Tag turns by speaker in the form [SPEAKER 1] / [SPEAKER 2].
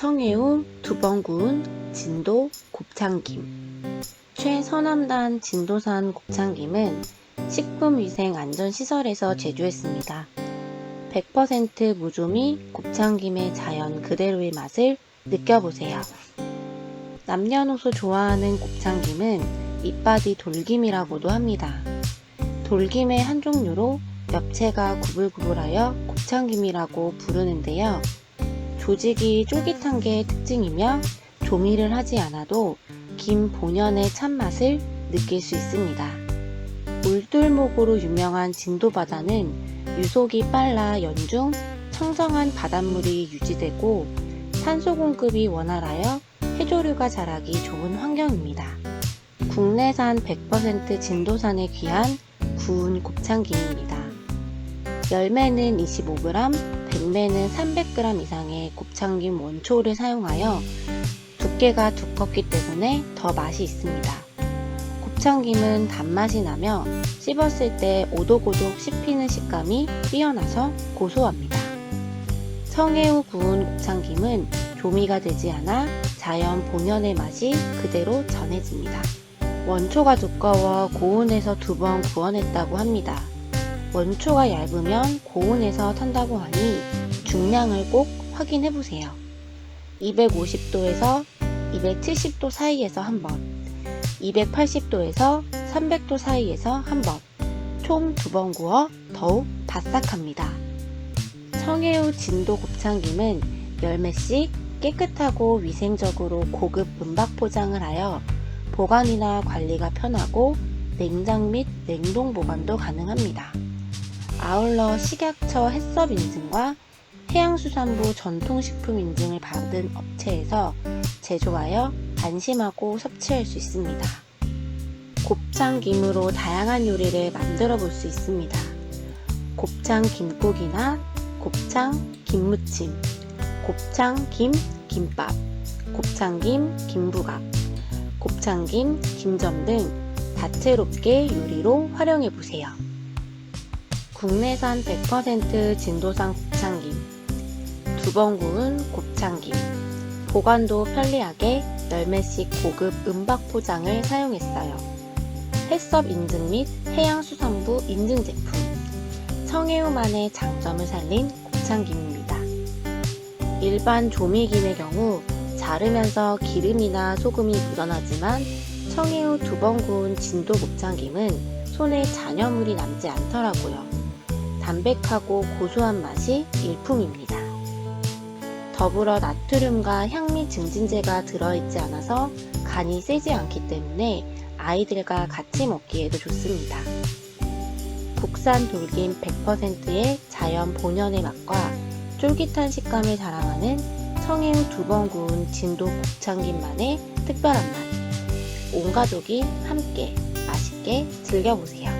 [SPEAKER 1] 청해우 두번 구운 진도 곱창김 최서남단 진도산 곱창김은 식품위생안전시설에서 제조했습니다. 100% 무조미 곱창김의 자연 그대로의 맛을 느껴보세요. 남녀노소 좋아하는 곱창김은 이빠디 돌김이라고도 합니다. 돌김의 한 종류로 엽채가 구불구불하여 곱창김이라고 부르는데요. 조직이 쫄깃한 게 특징이며 조미를 하지 않아도 김 본연의 참맛을 느낄 수 있습니다. 물들목으로 유명한 진도바다는 유속이 빨라 연중 청정한 바닷물이 유지되고 산소 공급이 원활하여 해조류가 자라기 좋은 환경입니다. 국내산 100% 진도산에 귀한 구운 곱창김입니다. 열매는 25g, 백매는 300g 이상의 곱창김 원초를 사용하여 두께가 두껍기 때문에 더 맛이 있습니다. 곱창김은 단맛이 나며 씹었을 때 오독오독 씹히는 식감이 뛰어나서 고소합니다. 청해우 구운 곱창김은 조미가 되지 않아 자연 본연의 맛이 그대로 전해집니다. 원초가 두꺼워 고온에서 두 번 구워냈다고 합니다. 원초가 얇으면 고온에서 탄다고 하니 중량을 꼭 확인해 보세요. 250도에서 270도 사이에서 한 번, 280도에서 300도 사이에서 한 번, 총 두 번 구워 더욱 바삭합니다. 청해우 진도 곱창김은 열매씩 깨끗하고 위생적으로 고급 은박 포장을 하여 보관이나 관리가 편하고 냉장 및 냉동 보관도 가능합니다. 아울러 식약처 해썹 인증과 해양수산부 전통식품 인증을 받은 업체에서 제조하여 안심하고 섭취할 수 있습니다. 곱창 김으로 다양한 요리를 만들어 볼 수 있습니다. 곱창 김국이나 곱창 김무침, 곱창 김 김밥, 곱창 김 김부각, 곱창 김 김점 등 다채롭게 요리로 활용해 보세요. 국내산 100% 진도산 곱창김, 두 번 구운 곱창김, 보관도 편리하게 열매씩 고급 은박 포장을 사용했어요. 해썹 인증 및 해양수산부 인증 제품, 청해우만의 장점을 살린 곱창김입니다. 일반 조미김의 경우 자르면서 기름이나 소금이 묻어나지만 청해우 두 번 구운 진도 곱창김은 손에 잔여물이 남지 않더라고요. 담백하고 고소한 맛이 일품입니다. 더불어 나트륨과 향미 증진제가 들어있지 않아서 간이 세지 않기 때문에 아이들과 같이 먹기에도 좋습니다. 국산 돌김 100%의 자연 본연의 맛과 쫄깃한 식감을 자랑하는 청해우 두 번 구운 진도 곱창김만의 특별한 맛. 온 가족이 함께 맛있게 즐겨보세요.